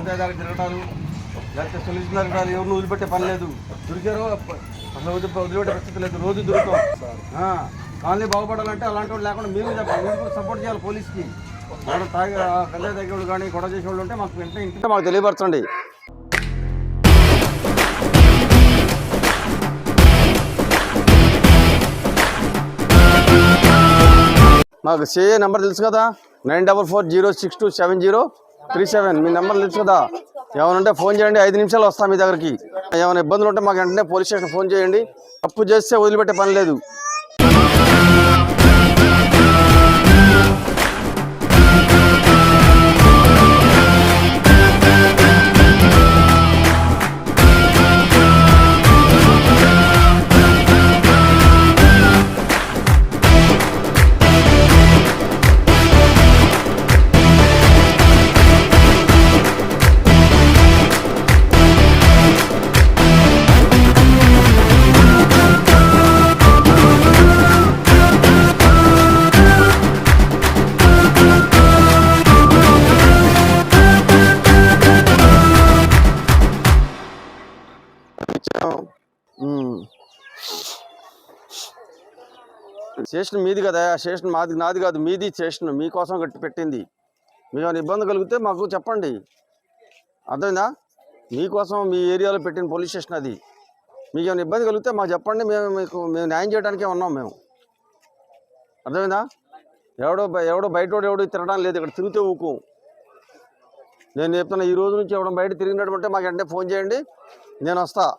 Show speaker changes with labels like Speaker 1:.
Speaker 1: అంతేదాకా తిరగటాలు లేకపోతే సొల్యూషన్ తిరగటాలు ఎవరిని వదిలిపెట్టే పని లేదు. దొరికారో అసలు వదిలి వదిలిపెట్టే పరిస్థితి లేదు. రోజు దొరుకుతాం ఆ, కాలనీ బాగుపడాలంటే అలాంటి వాళ్ళు లేకుండా మీరు మీరు కూడా సపోర్ట్ చేయాలి పోలీస్కి. ఎవరు తాగి గల్లే తగ్గేవాళ్ళు కానీ గొడవ చేసేవాళ్ళు ఉంటే మాకు వెంటనే ఇంటి మాకు తెలియపరచండి. మాకు సిఏ నెంబర్ తెలుసు కదా? Nine double four zero six two seven zero three seven. మీ నెంబర్ తెలుసు కదా? ఏమైనా ఫోన్ చేయండి. ఐదు నిమిషాలు వస్తాం మీ దగ్గరికి. ఏమైనా ఇబ్బందులు ఉంటే మాకు వెంటనే పోలీస్ స్టేషన్ ఫోన్ చేయండి. తప్పు చేస్తే వదిలిపెట్టే పని లేదు. స్టేషన్ మీది కదా స్టేషన్ మాది నాది కాదు మీది స్టేషన్ మీకోసం కట్టి పెట్టింది. మీకు ఏమైనా ఇబ్బంది కలిగితే మాకు చెప్పండి. అర్థమైందా? మీకోసం మీ ఏరియాలో పెట్టిన పోలీస్ స్టేషన్ అది. మీకు ఏమైనా ఇబ్బంది కలిగితే మాకు చెప్పండి మేము మీకు మేము న్యాయం చేయడానికే ఉన్నాం మేము. అర్థమైందా? ఎవడో బ- ఎవడో బయట ఎవడో తిరగడం లేదు ఇక్కడ తిరిగితే ఊకు. నేను చెప్తున్నా ఈ రోజు నుంచి ఎవడో బయట తిరిగినట్టు మాకు వెంటనే ఫోన్ చేయండి నేను వస్తా.